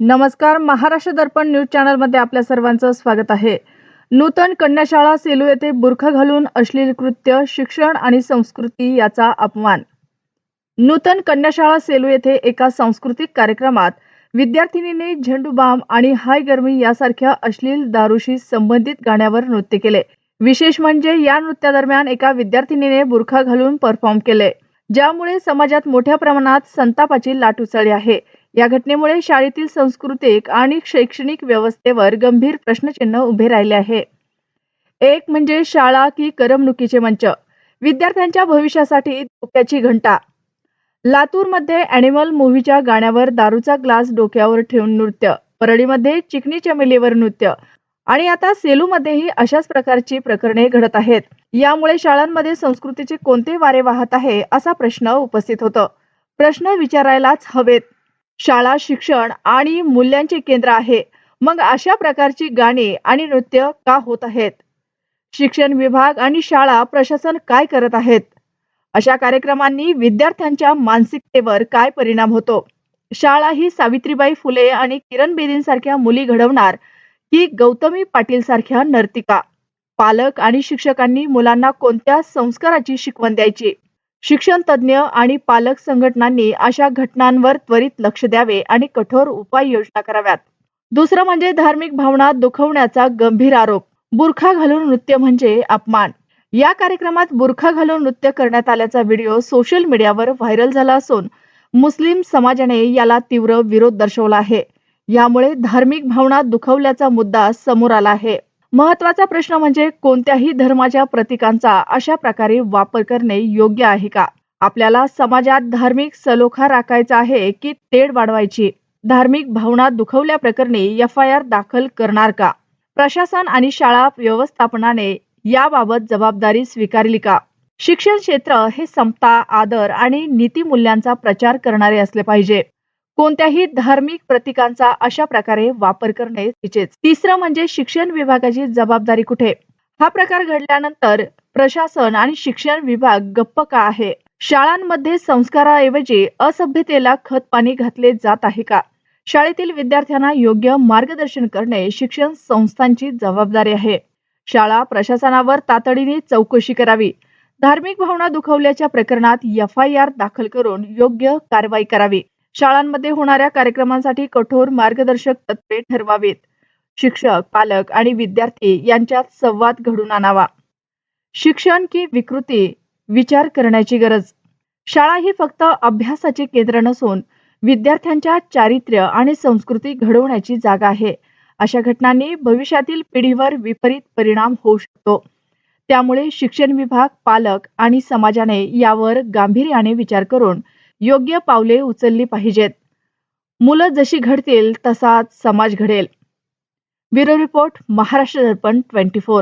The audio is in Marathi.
नमस्कार महाराष्ट्र दर्पण न्यूज चॅनलमध्ये आपल्या सर्वांचं स्वागत आहे. नूतन कन्याशाळा सेलू येथे बुरखा घालून अश्लील कृत्य शिक्षण आणि संस्कृती याचा अपमान. नूतन कन्याशाळा सेलू येथे एका सांस्कृतिक कार्यक्रमात विद्यार्थिनीने झेंडू बाम आणि हाय गर्मी यासारख्या अश्लील दारूशी संबंधित गाण्यावर नृत्य केले. विशेष म्हणजे या नृत्यादरम्यान एका विद्यार्थिनीने बुरखा घालून परफॉर्म केले. ज्यामुळे समाजात मोठ्या प्रमाणात संतापाची लाट उसळली आहे. या घटनेमुळे शाळेतील सांस्कृतिक आणि शैक्षणिक व्यवस्थेवर गंभीर प्रश्नचिन्ह उभे राहिले आहे. एक म्हणजे शाळा की करमणुकीचे मंच. विद्यार्थ्यांच्या भविष्यासाठी धोक्याची घंटा. लातूरमध्ये अॅनिमल मूव्हीच्या गाण्यावर दारूचा ग्लास डोक्यावर ठेवून नृत्य. परळीमध्ये चिकनी चमेलीवर नृत्य. आणि आता सेलूमध्येही अशाच प्रकारची प्रकरणे घडत आहेत. यामुळे शाळांमध्ये संस्कृतीचे कोणते वारे वाहत आहे असा प्रश्न उपस्थित होतो. प्रश्न विचारायलाच हवेत. शाळा शिक्षण आणि मूल्यांचे केंद्र आहे. मग अशा प्रकारची गाणी आणि नृत्य का होत आहेत? शिक्षण विभाग आणि शाळा प्रशासन काय करत आहेत? अशा कार्यक्रमांनी विद्यार्थ्यांच्या मानसिकतेवर काय परिणाम होतो? शाळा ही सावित्रीबाई फुले आणि किरण बेदींसारख्या मुली घडवणार की गौतमी पाटील सारख्या नर्तिका? पालक आणि शिक्षकांनी मुलांना कोणत्या संस्काराची शिकवण द्यायची? शिक्षण तज्ज्ञ आणि पालक संघटनांनी अशा घटनांवर त्वरित लक्ष द्यावे आणि कठोर उपाययोजना कराव्यात. दुसरं म्हणजे धार्मिक भावना दुखवण्याचा गंभीर आरोप. बुरखा घालून नृत्य म्हणजे अपमान. या कार्यक्रमात बुरखा घालून नृत्य करण्यात आल्याचा व्हिडिओ सोशल मीडियावर व्हायरल झाला असून मुस्लिम समाजाने याला तीव्र विरोध दर्शवला आहे. यामुळे धार्मिक भावना दुखवल्याचा मुद्दा समोर आला आहे. महत्त्वाचा प्रश्न म्हणजे कोणत्याही धर्माच्या प्रतीकांचा अशा प्रकारे वापर करणे योग्य आहे का? आपल्याला समाजात धार्मिक सलोखा राखायचा आहे की तेढ वाढवायची? धार्मिक भावना दुखवल्या प्रकरणी एफ आय आर दाखल करणार का? प्रशासन आणि शाळा व्यवस्थापनाने याबाबत जबाबदारी स्वीकारली का? शिक्षण क्षेत्र हे समता आदर आणि नीतिमूल्यांचा प्रचार करणारे असले पाहिजे. कोणत्याही धार्मिक प्रतीकांचा अशा प्रकारे वापर करणे तिचेच. तिसरं म्हणजे शिक्षण विभागाची जबाबदारी कुठे? हा प्रकार घडल्यानंतर प्रशासन आणि शिक्षण विभाग गप्प का आहे? शाळांमध्ये संस्काराऐवजी असभ्यतेला खत पाणी घातले जात आहे का? शाळेतील विद्यार्थ्यांना योग्य मार्गदर्शन करणे शिक्षण संस्थांची जबाबदारी आहे. शाळा प्रशासनावर तातडीने चौकशी करावी. धार्मिक भावना दुखवल्याच्या प्रकरणात एफ आय आर दाखल करून योग्य कारवाई करावी. शाळांमध्ये होणाऱ्या कार्यक्रमांसाठी कठोर मार्गदर्शक तत्वे ठरवावीत. शिक्षक पालक आणि विद्यार्थी यांच्यात संवाद घडून आणावा. शिक्षण की विकृती विचार करण्याची गरज. शाळा ही फक्त अभ्यासाचे केंद्र नसून विद्यार्थ्यांच्या चारित्र्य आणि संस्कृती घडवण्याची जागा आहे. अशा घटनांनी भविष्यातील पिढीवर विपरीत परिणाम होऊ शकतो. त्यामुळे शिक्षण विभाग पालक आणि समाजाने यावर गांभीर्याने विचार करून योग्य पावले उचलली पाहिजेत. मुलं जशी घडतील तसाच समाज घडेल. Bureau report Maharashtra Darpan twenty four.